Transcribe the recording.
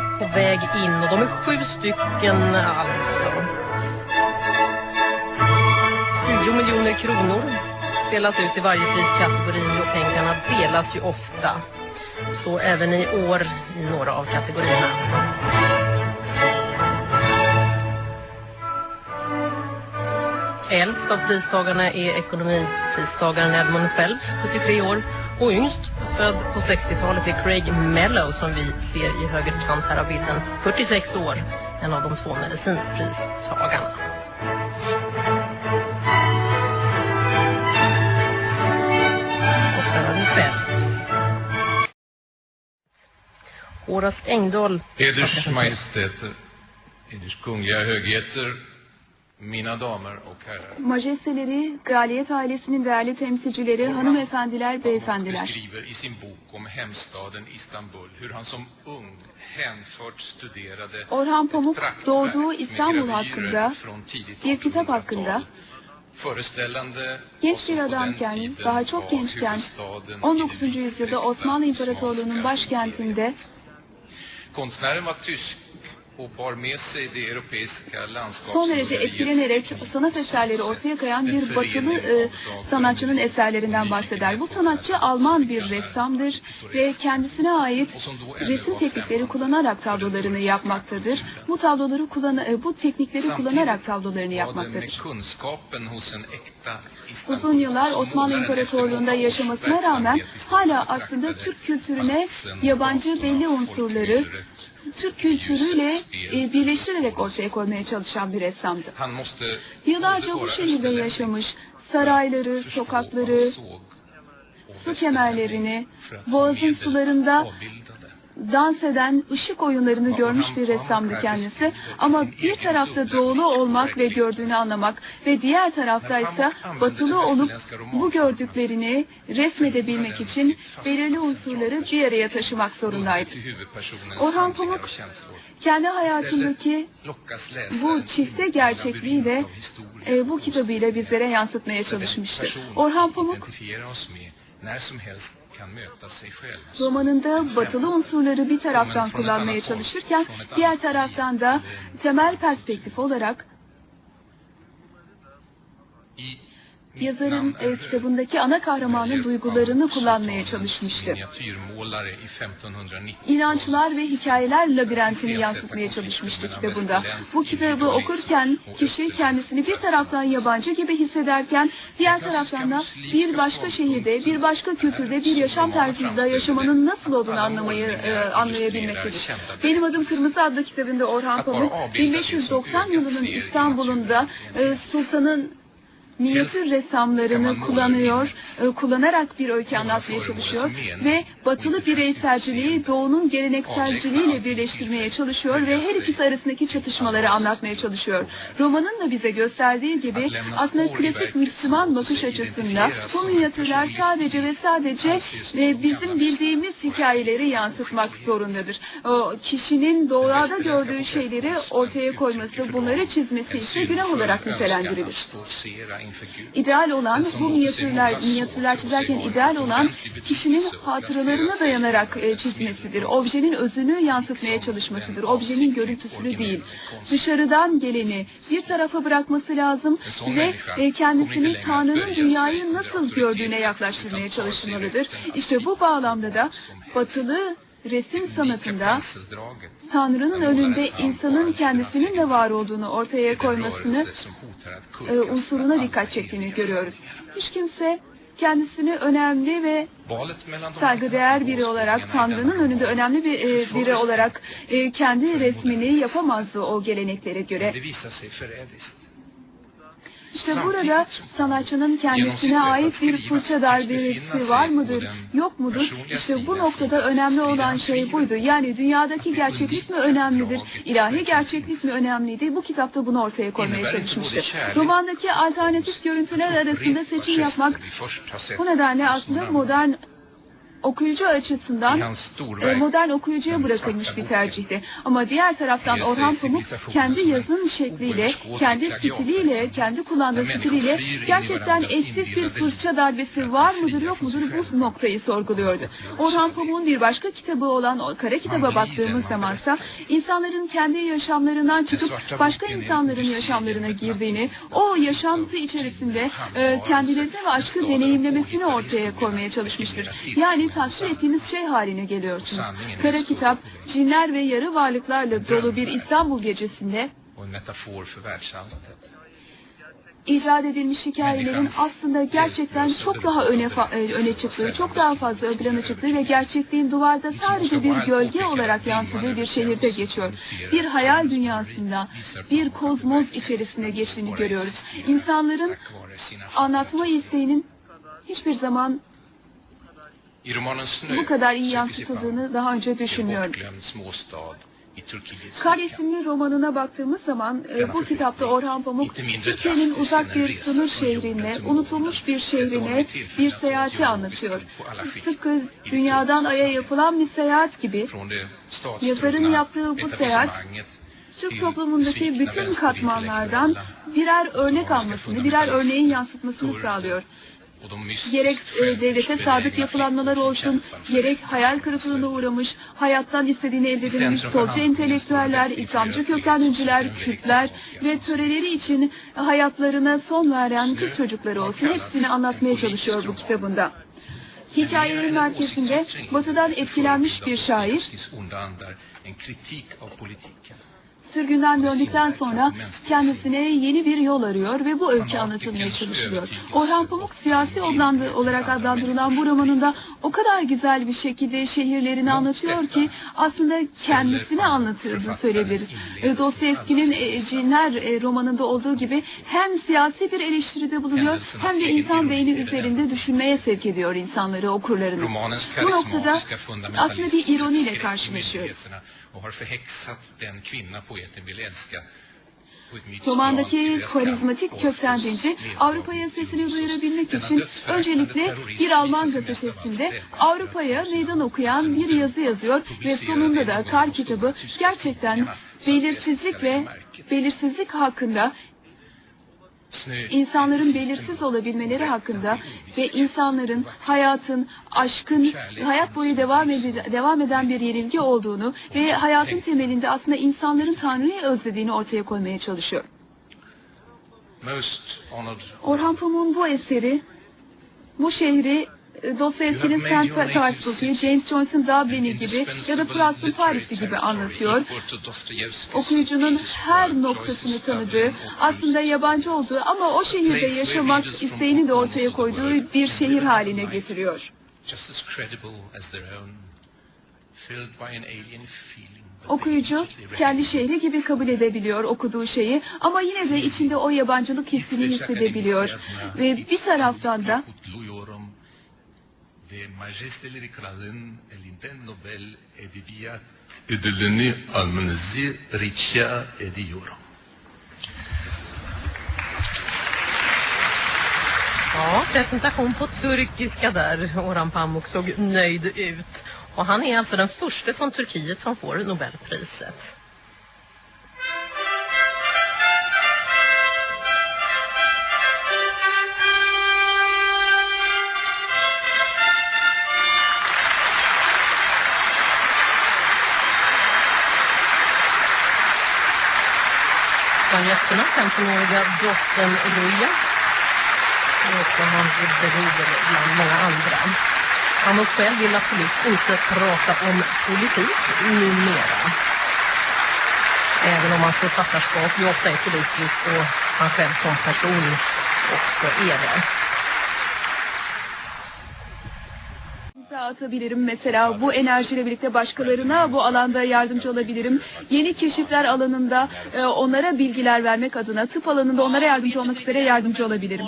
är på väg in och de är sju stycken alltså. 10 miljoner kronor delas ut i varje priskategori och pengarna delas ju ofta. Så även i år i några av kategorierna. Äldst av pristagarna är ekonomipristagaren Edmund Phelps, 73 år. Och yngst, född på 60-talet, är Craig Mello som vi ser i höger kant här av bilden. 46 år, en av de två medicinpristagarna. Och där har vi Phelps. Horace Engdahl. Eders Majestäter, Eders Kungliga Högheter, mina och herrar. Majesteleri, kraliyet ailesinin değerli temsilcileri, hanımefendiler, beyefendiler. beskriver i sin bok om hemstaden Istanbul hur han som ung hänfört studerade Orhan Pamuk doğduğu İstanbul hakkında bir kitap 1800-tal, hakkında genç bir adamken, daha çok gençken huvudstaden i 19. det yüzyılda Osmanlı İmparatorluğu'nun başkentinde. Konstnären var tysk son derece etkilenerek sanat eserleri ortaya koyan bir batılı e, sanatçının eserlerinden bahseder. Bu sanatçı Alman bir ressamdır ve kendisine ait resim teknikleri kullanarak tablolarını yapmaktadır. Bu tabloları kullan e, bu teknikleri kullanarak tablolarını yapmaktadır. Uzun yıllar Osmanlı İmparatorluğu'nda yaşamasına rağmen hala aslında Türk kültürüne yabancı belli unsurları Türk kültürüyle e, birleştirerek ortaya koymaya çalışan bir ressamdı. Yıllarca bu şehirde yaşamış, sarayları, sokakları, su kemerlerini, boğazın sularında dans eden ışık oyunlarını görmüş bir ressamdı kendisi. Ama bir tarafta doğulu olmak ve gördüğünü anlamak ve diğer tarafta ise batılı olup bu gördüklerini resmedebilmek için belirli unsurları bir araya taşımak zorundaydı. Orhan Pamuk kendi hayatındaki bu çifte gerçekliği de e, bu kitabıyla bizlere yansıtmaya çalışmıştı. Orhan Pamuk romanında batılı unsurları bir taraftan kullanmaya çalışırken diğer taraftan da temel perspektif olarak yazarın e, kitabındaki ana kahramanın duygularını kullanmaya çalışmıştı. İnançlar ve hikayeler labirentini yansıtmaya çalışmıştı kitabında. Bu kitabı okurken kişi kendisini bir taraftan yabancı gibi hissederken diğer taraftan da bir başka şehirde, bir başka kültürde, bir yaşam tarzında yaşamanın nasıl olduğunu anlamayı e, anlayabilmektedir. Benim adım Kırmızı adlı kitabında Orhan Pamuk 1590 yılının İstanbul'unda e, sultanın minyatür ressamlarını kullanıyor, e, kullanarak bir öykü anlatmaya çalışıyor ve batılı bireyselciliği doğunun gelenekselciliğiyle birleştirmeye çalışıyor ve her ikisi arasındaki çatışmaları anlatmaya çalışıyor. Romanın da bize gösterdiği gibi aslında klasik Müslüman bakış açısında bu minyatürler sadece ve sadece e, bizim bildiğimiz hikayeleri yansıtmak zorundadır. O kişinin doğada gördüğü şeyleri ortaya koyması, bunları çizmesi ise günah olarak nitelendirilir. İdeal olan bu minyatürler, minyatürler çizerken ideal olan kişinin hatıralarına dayanarak e, çizmesidir. Objenin özünü yansıtmaya çalışmasıdır. Objenin görüntüsünü değil. Dışarıdan geleni bir tarafa bırakması lazım ve e, kendisini Tanrı'nın dünyayı nasıl gördüğüne yaklaştırmaya çalışmalıdır. İşte bu bağlamda da batılı resim sanatında Tanrı'nın önünde insanın kendisinin de var olduğunu ortaya koymasını e, unsuruna dikkat çektiğini görüyoruz. Hiç kimse kendisini önemli ve saygıdeğer biri olarak Tanrı'nın önünde önemli bir e, biri olarak e, kendi resmini yapamazdı o geleneklere göre. İşte burada sanatçının kendisine ait bir fırça darbesi var mıdır, yok mudur? İşte bu noktada önemli olan şey buydu. Yani dünyadaki gerçeklik mi önemlidir, ilahi gerçeklik mi önemliydi? Bu kitapta bunu ortaya koymaya çalışmıştı. Romandaki alternatif görüntüler arasında seçim yapmak bu nedenle aslında modern okuyucu açısından e, modern okuyucuya bırakılmış bir tercihti. Ama diğer taraftan Orhan Pamuk kendi yazın şekliyle, kendi stiliyle, kendi kullandığı stiliyle gerçekten eşsiz bir fırça darbesi var mıdır yok mudur bu noktayı sorguluyordu. Orhan Pamuk'un bir başka kitabı olan o Kara Kitaba baktığımız zamansa insanların kendi yaşamlarından çıkıp başka insanların yaşamlarına girdiğini, o yaşantı içerisinde e, kendilerini ve aşkı deneyimlemesini ortaya koymaya çalışmıştır. Yani tasvir ettiğiniz şey haline geliyorsunuz. Kara Kitap, cinler ve yarı varlıklarla dolu bir İstanbul gecesinde icat edilmiş hikayelerin aslında gerçekten çok daha öne, e, öne çıktığı, çok daha fazla ön plana çıktığı ve gerçekliğin duvarda sadece bir gölge olarak yansıdığı bir şehirde geçiyor. Bir hayal dünyasında, bir kozmos içerisinde geçtiğini görüyoruz. İnsanların anlatma isteğinin hiçbir zaman bu kadar iyi yansıtıldığını daha önce düşünmüyorum. Kar isimli romanına baktığımız zaman e, bu kitapta Orhan Pamuk Türkiye'nin uzak bir sınır şehrine, unutulmuş bir şehrine bir seyahati anlatıyor. Tıpkı dünyadan aya yapılan bir seyahat gibi Yazarın yaptığı bu seyahat, Türk toplumundaki bütün katmanlardan birer örnek almasını, birer örneğin yansıtmasını sağlıyor. Gerek e, devlete sadık yapılanmalar olsun, gerek hayal kırıklığına uğramış, hayattan istediğini elde edememiş solcu entelektüeller, İslamcı kökenlinciler, Kürtler ve töreleri için hayatlarına son veren kız çocukları olsun hepsini anlatmaya çalışıyor bu kitabında. Hikayenin merkezinde batıdan etkilenmiş bir şair, Sürgünden döndükten sonra kendisine yeni bir yol arıyor ve bu öykü anlatılmaya çalışılıyor. Orhan Pamuk siyasi odlandı- olarak adlandırılan bu romanında o kadar güzel bir şekilde şehirlerini anlatıyor ki aslında kendisini anlattığını söyleyebiliriz. E, Dostoyevski'nin e, Cinler e, romanında olduğu gibi hem siyasi bir eleştiride bulunuyor hem de insan beyni üzerinde düşünmeye sevk ediyor insanları, okurlarını. Bu noktada aslında bir ironiyle karşılaşıyoruz. Och har förhäxat den kvinna poeten vill älska Romandaki karizmatik kökten dinci Avrupa'ya sesini duyurabilmek için öncelikle bir Alman gazetesinde Avrupa'ya meydan okuyan bir yazı yazıyor ve sonunda da Kar kitabı gerçekten belirsizlik ve belirsizlik hakkında insanların belirsiz olabilmeleri hakkında ve insanların hayatın, aşkın hayat boyu devam, ede- devam eden bir yenilgi olduğunu ve hayatın temelinde aslında insanların Tanrı'yı özlediğini ortaya koymaya çalışıyor. Orhan Pamuk'un bu eseri, bu şehri Dostoyevski'nin St. Petersburg'u, James Joyce'ın Dublin'i gibi ya da Proust'un Paris'i gibi anlatıyor. Okuyucunun her noktasını tanıdığı, aslında yabancı olduğu ama o şehirde yaşamak isteğini de ortaya koyduğu bir şehir haline getiriyor. Okuyucu kendi şehri gibi kabul edebiliyor okuduğu şeyi ama yine de içinde o yabancılık hissini hissedebiliyor. Ve bir taraftan da ve majesteleri kralın elinden Nobel Edebiyat ödülünü almanızı rica ediyorum. Ja, presentation på turkiska där. Orhan Pamuk såg nöjd ut. Och han är alltså den första från Turkiet som får Nobelpriset. Bland gästerna 15-åriga dottern Ruja och också hans bror bland många andra. Han själv vill absolut inte prata om politik numera. Även om hans författarskap ju ofta är politiskt och han själv som person också är det. İmza atabilirim mesela bu enerjiyle birlikte başkalarına bu alanda yardımcı olabilirim. Yeni keşifler alanında e, onlara bilgiler vermek adına tıp alanında onlara yardımcı olmak üzere yardımcı olabilirim.